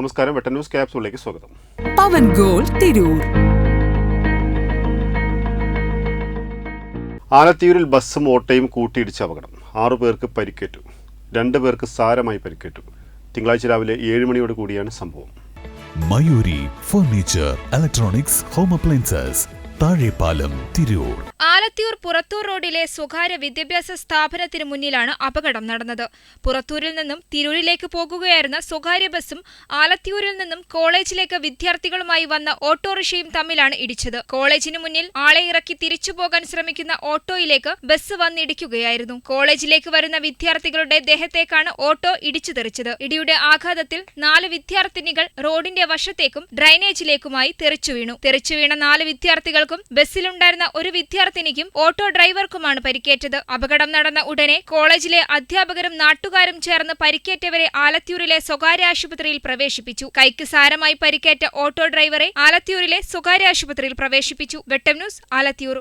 നമസ്കാരം വെട്ടൻ ന്യൂസ് ക്യാപ്സൂളിലേക്ക് സ്വാഗതം. പവൻ ഗോൾ തിരൂർ. ആലത്തിയൂരിൽ ബസ്സും ഓട്ടയും കൂട്ടിയിടിച്ച അപകടം. ആറു പേർക്ക് പരിക്കേറ്റു. രണ്ട് പേർക്ക് സാരമായി പരിക്കേറ്റു. തിങ്കളാഴ്ച രാവിലെ ഏഴ് മണിയോട് കൂടിയാണ് സംഭവം. Mayuri furniture electronics home appliances Thazhepalam Tirur. Alathiyur Purathur റോഡിലെ സ്വകാര്യ വിദ്യാഭ്യാസ സ്ഥാപനത്തിന് മുന്നിലാണ് അപകടം നടന്നത്. പുറത്തൂരിൽ നിന്നും തിരൂരിലേക്ക് പോകുകയായിരുന്ന സ്വകാര്യ ബസ്സും ആലത്തിയൂരിൽ നിന്നും കോളേജിലേക്ക് വിദ്യാർത്ഥികളുമായി വന്ന ഓട്ടോറിക്ഷയും തമ്മിലാണ് ഇടിച്ചത്. കോളേജിന് മുന്നിൽ ആളെ ഇറക്കി തിരിച്ചു പോകാൻ ശ്രമിക്കുന്ന ഓട്ടോയിലേക്ക് ബസ് വന്നിടിക്കുകയായിരുന്നു. കോളേജിലേക്ക് വരുന്ന വിദ്യാർത്ഥികളുടെ ദേഹത്തേക്കാണ് ഓട്ടോ ഇടിച്ചു തെറിച്ചത്. ഇടിയുടെ ആഘാതത്തിൽ നാല് വിദ്യാർത്ഥിനികൾ റോഡിന്റെ വശത്തേക്കും ഡ്രൈനേജിലേക്കുമായി തെറിച്ചു വീണു. തെറിച്ചു വീണ നാല് വിദ്യാർത്ഥികൾക്കും ബസ്സിലുണ്ടായിരുന്ന ഒരു വിദ്യാർത്ഥിനിക്കും ഓട്ടോ ഡ്രൈവർക്കുമാണ് പരിക്കേറ്റത്. അപകടം നടന്ന ഉടനെ കോളേജിലെ അധ്യാപകരും നാട്ടുകാരും ചേർന്ന് പരിക്കേറ്റവരെ ആലത്തിയൂരിലെ സ്വകാര്യ ആശുപത്രിയിൽ പ്രവേശിപ്പിച്ചു. കൈക്ക് സാരമായി പരിക്കേറ്റ ഓട്ടോ ഡ്രൈവറെ ആലത്തിയൂരിലെ സ്വകാര്യ ആശുപത്രിയിൽ പ്രവേശിപ്പിച്ചു. വെട്ടം ന്യൂസ് ആലത്തിയൂർ